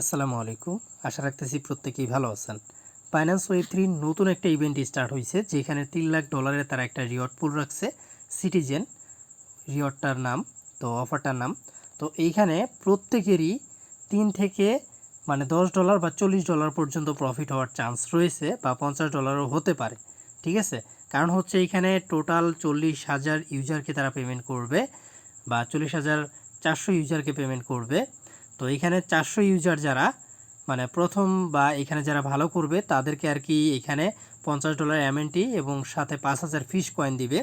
আসসালামু আলাইকুম। আশা রাখতেছি প্রত্যেকেই ভালো আছেন। ফাইন্যান্স ওয়েব থ্রি নতুন একটা ইভেন্ট স্টার্ট হয়েছে যেখানে তিন লাখ ডলারের তারা একটা রিওয়ার্ড পুল রাখছে সিটিজেন রিওয়ার্ডটার নাম, তো অফারটার নাম। তো এইখানে প্রত্যেকেরই তিন থেকে মানে দশ ডলার বা চল্লিশ ডলার পর্যন্ত প্রফিট হওয়ার চান্স রয়েছে, বা পঞ্চাশ ডলারও হতে পারে। ঠিক আছে? কারণ হচ্ছে এইখানে টোটাল চল্লিশ হাজার ইউজারকে তারা পেমেন্ট করবে, বা চল্লিশ হাজার চারশো ইউজারকে পেমেন্ট করবে। তো এখানে চারশো ইউজার যারা মানে প্রথম বা এখানে যারা ভালো করবে, তাদেরকে আর কি এখানে পঞ্চাশ ডলার এমএনটি এবং সাথে পাঁচ হাজার ফিশ কয়েন দিবে।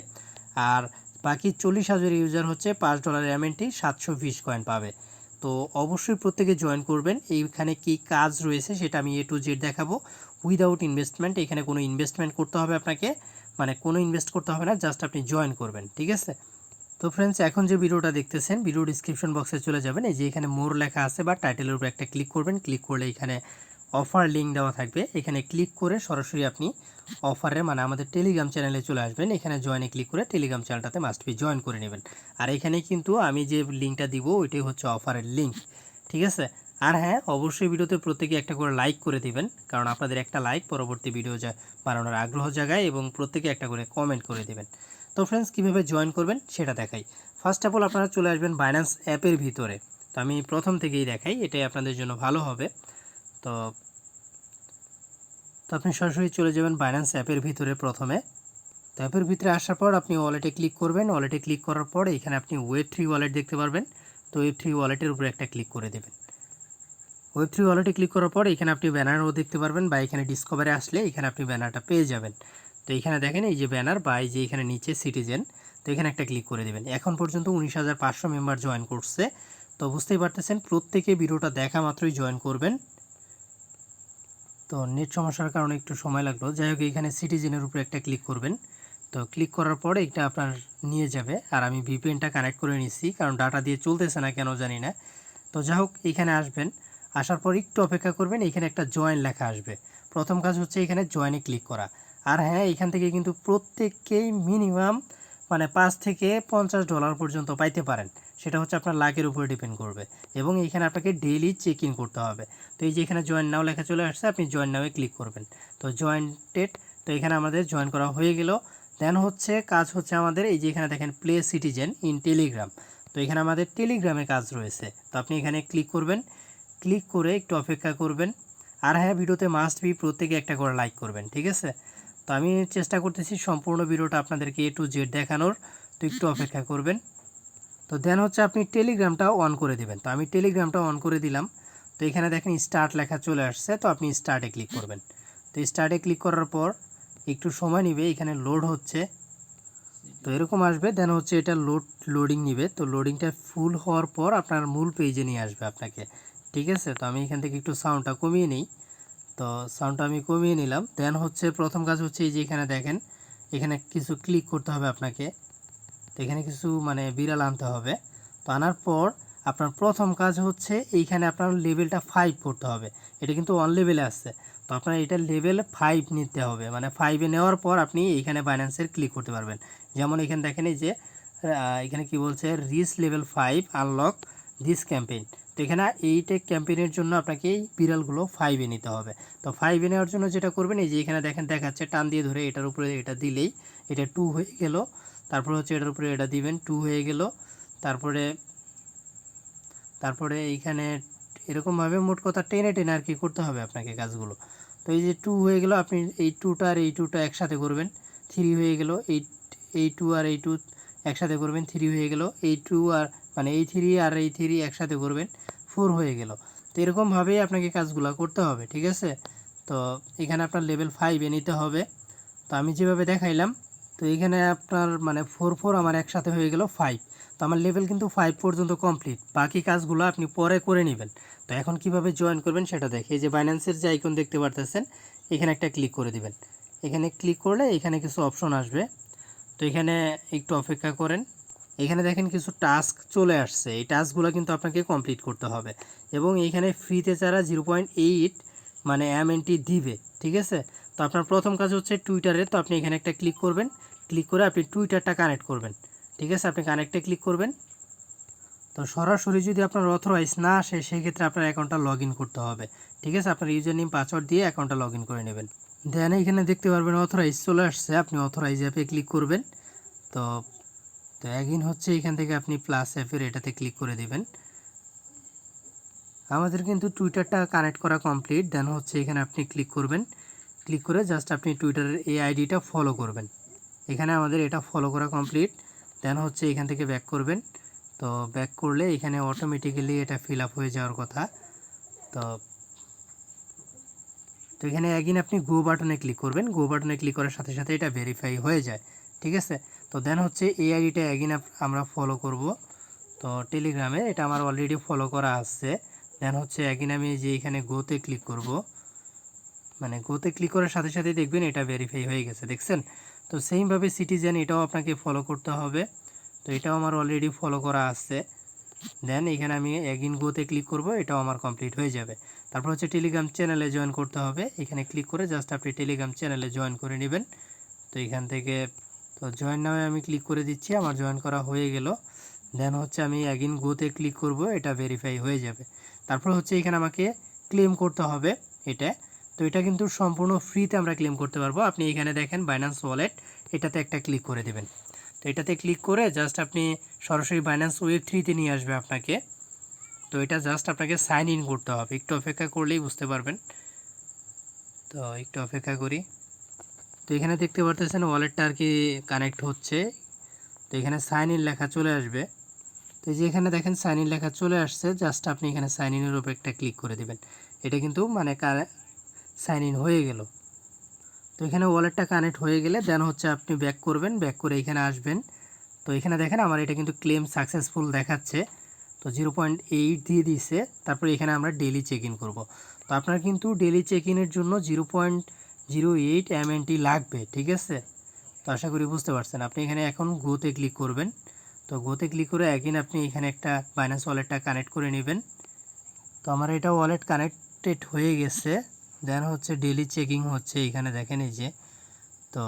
আর বাকি চল্লিশ হাজার ইউজার হচ্ছে পাঁচ ডলার এমএনটি সাতশো ফিশ কয়েন পাবে। তো অবশ্যই প্রত্যেকে জয়েন করবেন। এইখানে কি কাজ রয়েছে সেটা আমি এ টু জেড দেখাবো। উইদাউট ইনভেস্টমেন্ট এখানে কোনো ইনভেস্টমেন্ট করতে হবে আপনাকে। মানে কোনো ইনভেস্ট করতে হবে না জাস্ট আপনি জয়েন করবেন, ঠিক আছে? তো ফ্রেন্ডস এখন যে ভিডিওটা দেখতেছেন ভিডিও ডিসক্রিপশন বক্সে চলে যাবেন। এই যে এখানে মোর লেখা আছে বা টাইটেলের উপর একটা ক্লিক করবেন। ক্লিক করলে এখানে অফার লিঙ্ক দেওয়া থাকবে। এখানে ক্লিক করে সরাসরি আপনি অফারে মানে আমাদের টেলিগ্রাম চ্যানেলে চলে আসবেন। এখানে জয়েনে ক্লিক করে টেলিগ্রাম চ্যানেলটাতে মাস্ট বি জয়েন করে নেবেন। আর এখানে কিন্তু আমি যে লিঙ্কটা দিব, ওইটাই হচ্ছে অফারের লিঙ্ক ঠিক আছে? আর হ্যাঁ অবশ্যই ভিডিওতে প্রত্যেকে একটা করে লাইক করে দিবেন, কারণ আপনাদের একটা লাইক পরবর্তী ভিডিও বানানোর আগ্রহ জাগায় এবং প্রত্যেকে একটা করে কমেন্ট করে দিবেন। তো ফ্রেন্ডস কীভাবে জয়েন করবেন সেটা দেখাই। ফার্স্ট অফ অল আপনারা চলে আসবেন বাইন্যান্স অ্যাপের ভিতরে। তো আমি প্রথম থেকেই দেখাই, এটাই আপনাদের জন্য ভালো হবে। তো তো আপনি সরাসরি চলে যাবেন বাইন্যান্স অ্যাপের ভিতরে প্রথমে। তো অ্যাপের ভিতরে আসার পর আপনি ওয়ালেটে ক্লিক করবেন। ওয়ালেটে ক্লিক করার পর এখানে আপনি ওয়েব থ্রি ওয়ালেট দেখতে পারবেন। তো ওয়েব থ্রি ওয়ালেটের উপরে একটা ক্লিক করে দেবেন। ওয়েব থ্রি ওয়ালেটে ক্লিক করার পর এখানে আপনি ব্যানারও দেখতে পারবেন বা এখানে ডিসকভারে আসলে এখানে আপনি ব্যানারটা পেয়ে যাবেন। তো এখানে দেখেন এই যে ব্যানার বা এই যে এখানে নিচে সিটিজেন, তো এখানে একটা ক্লিক করে দেবেন। এখন পর্যন্ত উনিশ হাজার পাঁচশো মেম্বার জয়েন করছে। তো বুঝতেই পারতেছেন, প্রত্যেকে ভিডিওটা দেখা মাত্রই জয়েন করবেন। তো নেট সমস্যার কারণে একটু সময় লাগল। যাই হোক, এখানে সিটিজেনের উপরে একটা ক্লিক করবেন। তো ক্লিক করার পরে এটা আপনার নিয়ে যাবে। আর আমি ভিপিএনটা কানেক্ট করে নিচ্ছি কারণ ডাটা দিয়ে চলতেছে না, কেন জানি না। তো যাই হোক, এখানে আসবেন। আসার পর একটু অপেক্ষা করবেন, এখানে একটা জয়েন লেখা আসবে। প্রথম কাজ হচ্ছে এখানে জয়েনে ক্লিক করা। আর হ্যাঁ এখান থেকে কিন্তু প্রত্যেককেই মিনিমাম মানে পাঁচ থেকে পঞ্চাশ ডলার পর্যন্ত পাইতে পারেন। সেটা হচ্ছে আপনার লাখের উপরে ডিপেন্ড করবে এবং এখানে আপনাকে ডেইলি চেক ইন করতে হবে। তো এই যে এখানে জয়েন নাও লেখা চলে আসছে, আপনি জয়েন নাওয়ে ক্লিক করবেন। তো জয়েন্টেড তো এখানে আমাদের জয়েন করা হয়ে গেল। দেন হচ্ছে কাজ হচ্ছে আমাদের এই যে এখানে দেখেন প্লে সিটিজেন ইন টেলিগ্রাম তো এখানে আমাদের টেলিগ্রামে কাজ রয়েছে। তো আপনি এখানে ক্লিক করবেন। ক্লিক করে একটু অপেক্ষা করবেন। আর হ্যাঁ ভিডিওতে মাস্ট বি প্রত্যেকে একটা করে লাইক করবেন, ঠিক আছে? তো আমি চেষ্টা করতেছি সম্পূর্ণ ভিডিওটা আপনাদেরকে এ টু জেড দেখানোর। তো একটু অপেক্ষা করবেন। তো দেন হচ্ছে আপনি টেলিগ্রামটা অন করে দেবেন। তো আমি টেলিগ্রামটা অন করে দিলাম। তো এখানে দেখেন স্টার্ট লেখা চলে আসছে। তো আপনি স্টার্টে ক্লিক করবেন। তো স্টার্টে ক্লিক করার পর একটু সময় নিবে। এখানে লোড হচ্ছে। তো এরকম আসবে। দেন হচ্ছে এটা লোড লোডিং নিবে। তো লোডিংটা ফুল হওয়ার পর আপনার মূল পেজে নিয়ে আসবে আপনাকে। ঠিক আছে? তো আমি এখান থেকে একটু সাউন্ডটা কমিয়ে নিই। তো সাউন্ডটা আমি কমিয়ে নিলাম। দেন হচ্ছে প্রথম কাজ হচ্ছে এই যে এখানে দেখেন, এখানে কিছু ক্লিক করতে হবে আপনাকে। এখানে কিছু মানে বিড়াল আনতে হবে। তো আনার পর আপনার প্রথম কাজ হচ্ছে এইখানে আপনার লেভেলটা ফাইভ করতে হবে। এটা কিন্তু ওয়ান লেভেলে আসছে তো আপনার এটা লেভেল ফাইভ নিতে হবে। মানে ফাইভে নেওয়ার পর আপনি এইখানে বাইন্যান্সের ক্লিক করতে পারবেন। যেমন এখানে দেখেন এই যে এখানে কি বলছে reach level five unlock this campaign তো এখানে এইটা ক্যাম্পেইনের জন্য আপনাকে এই বিড়ালগুলো ফাইভে নিতে হবে। তো ফাইভে নেওয়ার জন্য যেটা করবেন, এই যে এখানে দেখেন, দেখাচ্ছে টান দিয়ে ধরে এটার উপরে এটা দিলেই এটা টু হয়ে গেল। তারপরে হচ্ছে এটার উপরে এটা দিবেন টু হয়ে গেল। তারপরে তারপরে এইখানে এরকমভাবে মোট কথা টেনে টেনে আর কি করতে হবে আপনাকে কাজগুলো। তো এই যে টু হয়ে গেল, আপনি এই টুটা আর এই টুটা একসাথে করবেন। থ্রি হয়ে গেল, এই এই টু আর এই টু একসাথে করবেন থ্রি হয়ে গেল, এই টু আর মানে এই থ্রি আর এই থ্রি একসাথে করবেন ফোর হয়ে গেল। তো এরকমভাবেই আপনাকে কাজগুলো করতে হবে, ঠিক আছে? তো এখানে আপনার লেভেল ফাইভে নিতে হবে। তো আমি যেভাবে দেখাইলাম, তো এখানে আপনার মানে ফোর ফোর আমার একসাথে হয়ে গেল ফাইভ তো আমার লেভেল কিন্তু ফাইভ পর্যন্ত কমপ্লিট বাকি কাজগুলো আপনি পরে করে নেবেন। তো এখন কীভাবে জয়েন করবেন সেটা দেখে, এই যে বাইন্যান্সের যে আইকন দেখতে পারতেছেন, এখানে একটা ক্লিক করে দিবেন। এখানে ক্লিক করলে এখানে কিছু অপশন আসবে। তো এখানে একটু অপেক্ষা করেন। এখানে দেখেন কিছু টাস্ক চলে আসছে। এই টাস্কগুলো কিন্তু আপনাকে কমপ্লিট করতে হবে। এবং এইখানে ফ্রিতে যারা জিরো পয়েন্ট এইট মানে এমএনটি দিবে, ঠিক আছে? তো আপনার প্রথম কাজ হচ্ছে টুইটারে, তো আপনি এখানে একটা ক্লিক করবেন। ক্লিক করে আপনি টুইটারটা কানেক্ট করবেন। ঠিক আছে? আপনি কানেক্টে ক্লিক করবেন। তো সরাসরি যদি আপনার অথরাইজ না আসে, সেক্ষেত্রে আপনার অ্যাকাউন্টটা লগ করতে হবে। ঠিক আছে? আপনার ইউজার নেম পাসওয়ার্ড দিয়ে অ্যাকাউন্টটা লগ করে নেবেন। দেন এখানে দেখতে পারবেন অথরাইজ চলে আসছে, আপনি অথরাইজ অ্যাপে ক্লিক করবেন। তো তো অ্যাগিন হচ্ছে এখান থেকে আপনি প্লাস অ্যাপের এটাতে ক্লিক করে দেবেন। আমাদের কিন্তু টুইটারটা কানেক্ট করা কমপ্লিট দেন হচ্ছে এখানে আপনি ক্লিক করবেন। ক্লিক করে জাস্ট আপনি টুইটারের এই আইডিটা ফলো করবেন। এখানে আমাদের এটা ফলো করা কমপ্লিট দেন হচ্ছে এখান থেকে ব্যাক করবেন। তো ব্যাক করলে এখানে অটোমেটিক্যালি এটা ফিল আপ হয়ে যাওয়ার কথা। তো তো এখানে একদিন আপনি গো বাটনে ক্লিক করবেন। গো বাটনে ক্লিক করার সাথে সাথে এটা ভেরিফাই হয়ে যায়। ঠিক আছে? তো দেন হচ্ছে এই আইডিটা একদিন আমরা ফলো করব। তো টেলিগ্রামে এটা আমার অলরেডি ফলো করা আছে। দেন হচ্ছে একদিন আমি যে এখানে গোতে ক্লিক করব। মানে গোতে ক্লিক করার সাথে সাথে দেখবেন এটা ভেরিফাই হয়ে গেছে। দেখছেন? তো সেইমভাবে সিটিজেন এটাও আপনাকে ফলো করতে হবে। তো এটাও আমার অলরেডি ফলো করা আছে। দেন এখানে আমি এগিন গোতে ক্লিক করব, এটাও আমার কমপ্লিট হয়ে যাবে। তারপর হচ্ছে টেলিগ্রাম চ্যানেলে জয়েন করতে হবে। এখানে ক্লিক করে জাস্ট আপনি টেলিগ্রাম চ্যানেলে জয়েন করে নেবেন। তো এখান থেকে, তো জয়েন নামে আমি ক্লিক করে দিচ্ছি, আমার জয়েন করা হয়ে গেল। দেন হচ্ছে আমি এগিন গোতে ক্লিক করব, এটা ভেরিফাই হয়ে যাবে। তারপর হচ্ছে এখানে আমাকে ক্লেম করতে হবে এটা। তো এটা কিন্তু সম্পূর্ণ ফ্রিতে আমরা ক্লেম করতে পারব। আপনি এখানে দেখেন বাইন্যান্স ওয়ালেট এটাতে একটা ক্লিক করে দেবেন। তো এটাতে ক্লিক করে জাস্ট আপনি সরাসরি বাইন্যান্স ওয়েব থ্রিতে নিয়ে আসবে আপনাকে। তো এটা জাস্ট আপনাকে সাইন ইন করতে হবে। একটু অপেক্ষা করলেই বুঝতে পারবেন। তো একটু অপেক্ষা করি। তো এখানে দেখতে পারতেছেন ওয়ালেটটা আর কি কানেক্ট হচ্ছে। তো এখানে সাইন ইন লেখা চলে আসবে। তো যে এখানে দেখেন সাইন ইন লেখা চলে আসছে। জাস্ট আপনি এখানে সাইন ইনের উপর একটা ক্লিক করে দেবেন। এটা কিন্তু মানে সাইন ইন হয়ে গেল। তো এখানে ওয়ালেটটা কানেক্ট হয়ে গেলে দেন হচ্ছে আপনি ব্যাক করবেন ব্যাক করে এখানে আসবেন। তো এখানে দেখেন আমার এটা কিন্তু ক্লেম সাকসেসফুল দেখাচ্ছে। তো জিরো পয়েন্ট এইট দিয়ে দিয়েছে, তারপরে এখানে আমরা ডেলি চেক ইন করব। তো আপনার কিন্তু ডেলি চেক ইনের জন্য zero point zero eight MNT লাগবে, ঠিক আছে? তো আশা করি বুঝতে পারছেন। আপনি এখানে এখন গোতে ক্লিক করবেন। তো গোতে ক্লিক করে একদিন আপনি এখানে একটা বাইন্যান্স ওয়ালেটটা কানেক্ট করে নেবেন। তো আমার এটা ওয়ালেট কানেক্টেড হয়ে গেছে। দেন হচ্ছে ডেলি চেকিং হচ্ছে এখানে দেখেন এই যে। তো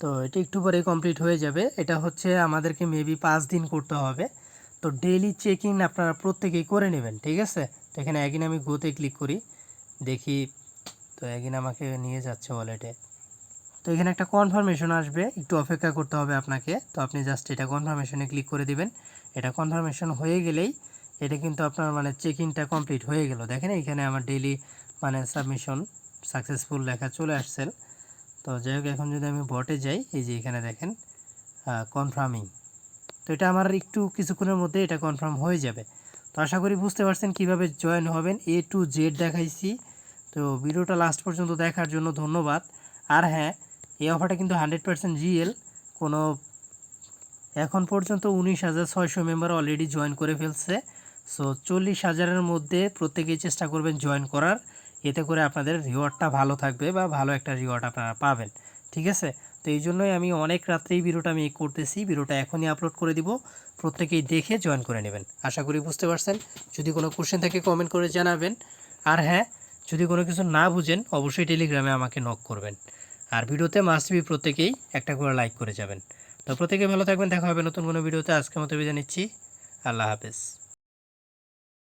তো এটা একটু পরে কমপ্লিট হয়ে যাবে। এটা হচ্ছে আমাদেরকে মেবি পাঁচ দিন করতে হবে। তো ডেইলি চেকিং আপনারা প্রত্যেকেই করে নেবেন, ঠিক আছে? তো এখানে একদিন আমি গোতে ক্লিক করি, দেখি, তো একদিন আমাকে নিয়ে যাচ্ছে ওয়ালেটে তো এখানে একটা কনফার্মেশন আসবে, একটু অপেক্ষা করতে হবে আপনাকে। তো আপনি জাস্ট এটা কনফার্মেশনে ক্লিক করে দিবেন। এটা কনফার্মেশন হয়ে গেলেই, এটা কিন্তু আপনার মানে চেকিংটা কমপ্লিট হয়ে গেল। দেখেন এখানে আমার ডেইলি মানে সাবমিশন সাকসেসফুল লেখা চলে আসছে। তো যাই হোক, এখন যদি আমি বটে যাই, এই যে এখানে দেখেন কনফার্মিং তো এটা আমার একটু কিছুক্ষণের মধ্যে এটা কনফার্ম হয়ে যাবে। তো আশা করি বুঝতে পারছেন কীভাবে জয়েন হবেন এ টু জেড দেখাইছি। তো ভিডিওটা লাস্ট পর্যন্ত দেখার জন্য ধন্যবাদ। আর হ্যাঁ এই অফারটা কিন্তু হান্ড্রেড পার্সেন্ট রিয়েল কোনো এখন পর্যন্ত উনিশ হাজার ছয়শো মেম্বার অলরেডি জয়েন করে ফেলছে। সো চল্লিশ হাজারের মধ্যে প্রত্যেকেই চেষ্টা করবেন জয়েন করার। এতে করে আপনাদের রিওয়ার্ডটা ভালো থাকবে বা ভালো একটা রিওয়ার্ড আপনারা পাবেন, ঠিক আছে? তো এই জন্যই আমি অনেক রাত্রেই ভিডিওটা আমি করতেছি। ভিডিওটা এখনই আপলোড করে দিব। প্রত্যেকেই দেখে জয়েন করে নেবেন। আশা করি বুঝতে পারছেন। যদি কোনো কোশ্চেন থাকে কমেন্ট করে জানাবেন। আর হ্যাঁ যদি কোনো কিছু না বুঝেন, অবশ্যই টেলিগ্রামে আমাকে নক করবেন। আর ভিডিওতে মাস্ট বি প্রত্যেকেই একটা করে লাইক করে যাবেন। তো প্রত্যেকে ভালো থাকবেন। দেখা হবে নতুন কোনো ভিডিওতে আজকের মতো বিদায় নিচ্ছি। আল্লাহ হাফেজ।